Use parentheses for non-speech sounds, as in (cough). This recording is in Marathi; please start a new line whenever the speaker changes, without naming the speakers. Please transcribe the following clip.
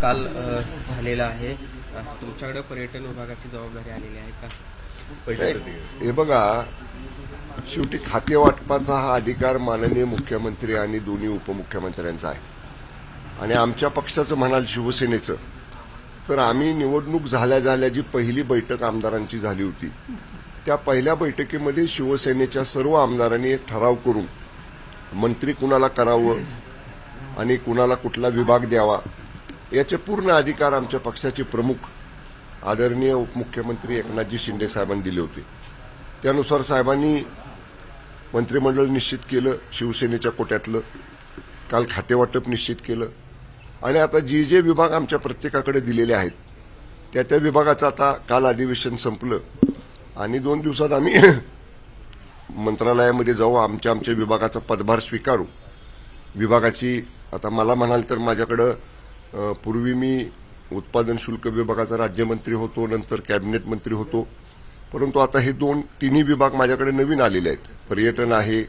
काल झालेला आहे. तुमच्याकडे पर्यटन विभागाची जबाबदारी आलेली आहे का?
हे बघा शेवटी खाते वाटपाचा हा अधिकार माननीय मुख्यमंत्री आणि दोन्ही उपमुख्यमंत्र्यांचा आहे. आणि आमच्या पक्षाचं म्हणाल शिवसेनेचं तर आम्ही निवडणूक झाल्या झाल्या जी पहिली बैठक आमदारांची झाली होती त्या पहिल्या बैठकीमध्ये शिवसेनेच्या सर्व आमदारांनी एक ठराव करून मंत्री कुणाला करावं आणि कुणाला कुठला विभाग द्यावा याचे पूर्ण अधिकार आमच्या पक्षाचे प्रमुख आदरणीय उपमुख्यमंत्री एकनाथजी शिंदे साहेबांनी दिले होते. त्यानुसार साहेबांनी मंत्रिमंडळ निश्चित केलं शिवसेनेच्या कोट्यातलं काल खातेवाटप निश्चित केलं. आणि आता जे जे विभाग आमच्या प्रत्येकाकडे दिलेले आहेत त्या त्या विभागाचं आता काल अधिवेशन संपलं. आणि दोन दिवसात आम्ही (coughs) मंत्रालयामध्ये जाऊ आमच्या आमच्या विभागाचा पदभार स्वीकारू. विभागाची आता मला म्हणाल तर माझ्याकडं पूर्वी मी उत्पादन शुल्क विभागाचा राज्यमंत्री होतो नंतर कॅबिनेट मंत्री होतो. परंतु आता हे दोन तिन्ही विभाग माझ्याकडे नवीन आलेले आहेत. पर्यटन आहे